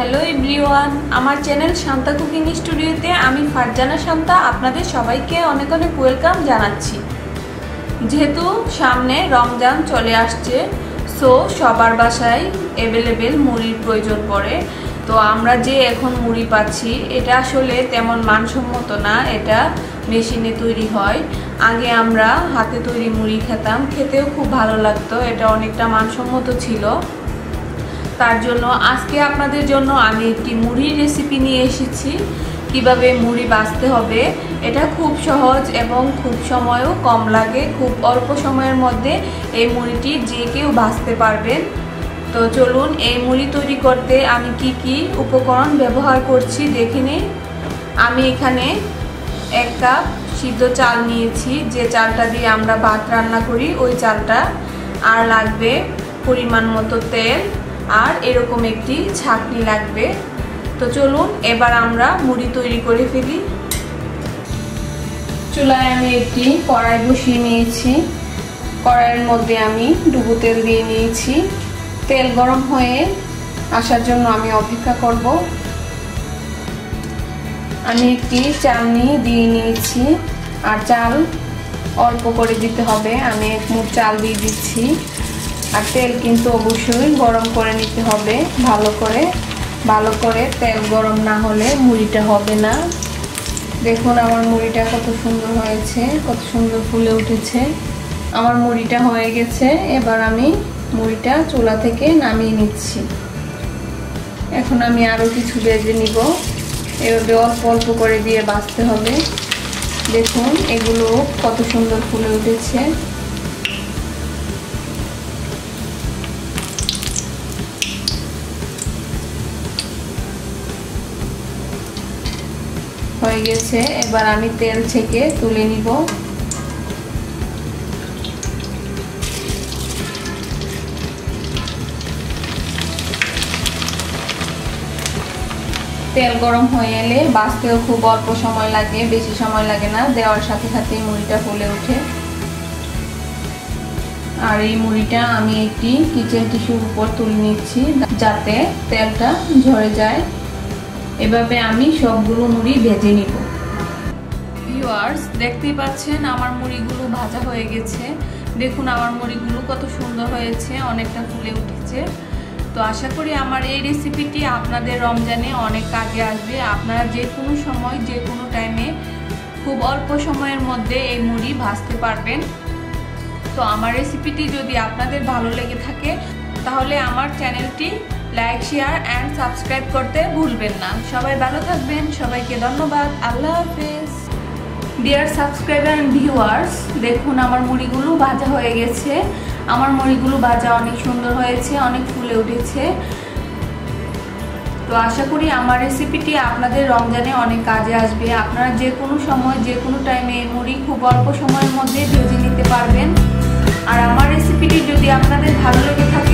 Hello everyone, আমার channel Shanta cooking স্টুডিওতে আমি ফারজানা শান্তা আপনাদের সবাইকে অনেক অনেক ওয়েলকাম জানাচ্ছি। যেহেতু সামনে রমজান চলে আসছে সো সবার বাসায় অ্যাভেলেবেল মুড়ির প্রয়োজন পড়ে। তো আমরা যে এখন মুড়ি পাচ্ছি, এটা আসলে তেমন মানসম্মত না, এটা মেশিনে তৈরি হয়। আগে আমরা হাতে তৈরি মুড়ি খেতাম, খেতেও খুব ভালো লাগতো, এটা অনেকটা মানসম্মত ছিল। তার জন্য আজকে আপনাদের জন্য আমি একটি মুড়ির রেসিপি নিয়ে এসেছি। কীভাবে মুড়ি বাছতে হবে, এটা খুব সহজ এবং খুব সময়ও কম লাগে। খুব অল্প সময়ের মধ্যে এই মুড়িটি যে কেউ বাছতে পারবেন। তো চলুন এই মুড়ি তৈরি করতে আমি কি কি উপকরণ ব্যবহার করছি দেখে নিই। আমি এখানে এক কাপ সিদ্ধ চাল নিয়েছি। যে চালটা দিয়ে আমরা ভাত রান্না করি, ওই চালটা। আর লাগবে পরিমাণ মতো তেল। আর এরকম একটি ছাকনি লাগবে। তো চলুন, এবার আমরা মুড়ি তৈরি করে ফেলি। চুলায় আমি একটি কড়াই বসিয়ে নিয়েছি। কড়াইয়ের মধ্যে আমি ডুবো তেল দিয়ে নিয়েছি। তেল গরম হয়ে আসার জন্য আমি অপেক্ষা করব। আমি একটি চালনি দিয়ে নিয়েছি। আর চাল অল্প করে দিতে হবে। আমি এক মুঠ চাল দিয়ে দিচ্ছি। আর তেল কিন্তু অবশ্যই গরম করে নিতে হবে, ভালো করে। ভালো করে তেল গরম না হলে মুড়িটা হবে না। দেখুন আমার মুড়িটা কত সুন্দর হয়েছে, কত সুন্দর ফুলে উঠেছে। আমার মুড়িটা হয়ে গেছে, এবার আমি মুড়িটা চুলা থেকে নামিয়ে নিচ্ছি। এখন আমি আরও কিছু বেজে নিব। এভাবে অল্প অল্প করে দিয়ে বাঁচতে হবে। দেখুন, এগুলো কত সুন্দর ফুলে উঠেছে। হয়ে গেছে। এবার আমি তেল থেকে তুলে নিব। তেল গরম হয়ে এলে বাঁচতেও খুব অল্প সময় লাগে, বেশি সময় লাগে না। দেওয়ার সাথে সাথেই মুড়িটা ফুলে ওঠে। আর এই মুড়িটা আমি একটি কিচেন টিস্যুর উপর তুলে নিচ্ছি, যাতে তেলটা ঝরে যায়। এভাবে আমি সবগুলো মুড়ি ভেজে নিব। ভিউয়ার্স দেখতেই পাচ্ছেন আমার মুড়িগুলো ভাজা হয়ে গেছে। দেখুন আমার মুড়িগুলো কত সুন্দর হয়েছে, অনেকটা ফুলে উঠেছে। তো আশা করি আমার এই রেসিপিটি আপনাদের রমজানে অনেক কাজে আসবে। আপনারা যে কোনো সময় যে কোনো টাইমে খুব অল্প সময়ের মধ্যে এই মুড়ি ভাজতে পারবেন। তো আমার রেসিপিটি যদি আপনাদের ভালো লেগে থাকে, তাহলে আমার চ্যানেলটি লাইক শেয়ার অ্যান্ড সাবস্ক্রাইব করতে ভুলবেন না। সবাই ভালো থাকবেন। সবাইকে ধন্যবাদ। আল্লাহ হাফেজ। ডিয়ার সাবস্ক্রাইবার অ্যান্ড ভিউয়ার্স দেখুন আমার মুড়িগুলো ভাজা হয়ে গেছে। আমার মুড়িগুলো ভাজা অনেক সুন্দর হয়েছে, অনেক ফুলে উঠেছে। তো আশা করি আমার রেসিপিটি আপনাদের রমজানে অনেক কাজে আসবে। আপনারা যে কোনো সময়, যে কোনো টাইমে মুড়ি খুব অল্প সময়ের মধ্যে ভেজে নিতে পারবেন। আর আমার রেসিপিটি যদি আপনাদের ভালো লেগে থাকে